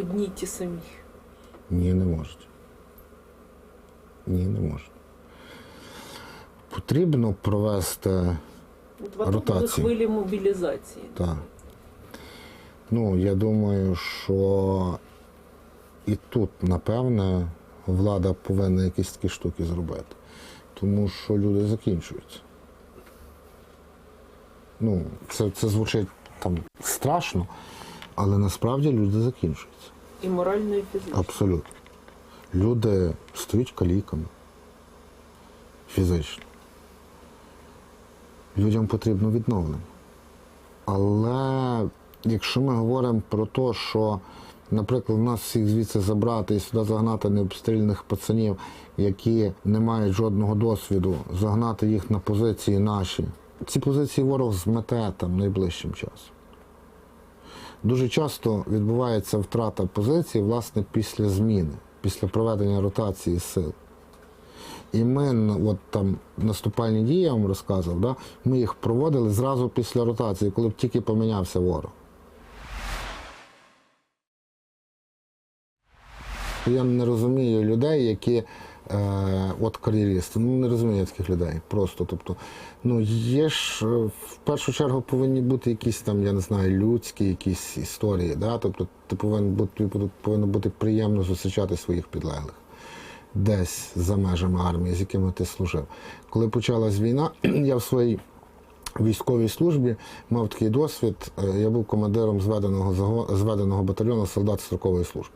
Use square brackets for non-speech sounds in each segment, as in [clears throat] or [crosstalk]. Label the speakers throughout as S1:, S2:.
S1: одні й ті самі?
S2: Ні, не можуть. Ні, не можуть. Потрібно провести
S1: От АТО хвилі мобілізації.
S2: так. Ну, я думаю, що і тут, напевне, влада повинна якісь такі штуки зробити. Тому що люди закінчуються. Ну, це, це звучить там страшно, але насправді люди закінчуються.
S1: І морально, і фізично.
S2: Абсолютно. Люди стають каліками фізично. Людям потрібно відновлення. Але якщо ми говоримо про те, що, наприклад, нас всіх звідси забрати і сюди загнати необстрільних пацанів, які не мають жодного досвіду, загнати їх на позиції наші, ці позиції ворог змете там найближчим часом. Дуже часто відбувається втрата позиції власне після зміни, після проведення ротації сил. І ми от там наступальні дії, я вам розказував, да? ми їх проводили зразу після ротації, коли б тільки помінявся ворог. Я не розумію людей, які от кар'єристи. Ну не розумію таких людей. Просто. Тобто, ну є ж е, в першу чергу повинні бути якісь там, я не знаю, людські якісь історії. Да? Тобто ти повинен бути, повинно бути приємно зустрічати своїх підлеглих десь за межами армії, з якими ти служив. Коли почалась війна, [clears throat] я в своїй військовій службі мав такий досвід. Е, Я був командиром зведеного зведеного батальйону солдат строкової служби.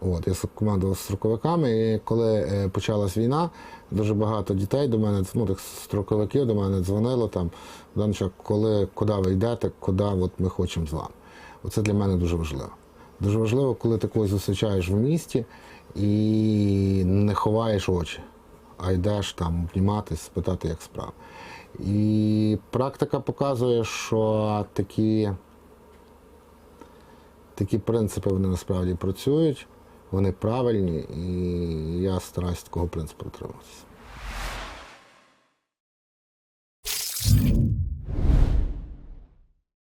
S2: От, я командував строковиками, і коли е, почалась війна, дуже багато дітей до мене, ну так строковиків до мене дзвонило там, Данчак, коли куди ви йдете, куди от ми хочемо з вами. Оце для мене дуже важливо. Дуже важливо, коли ти когось зустрічаєш в місті і не ховаєш очі, а йдеш там обніматись, спитати, як справа. І практика показує, що такі такі принципи вони насправді працюють, вони правильні, і я стараюся такого принципу дотримуватися.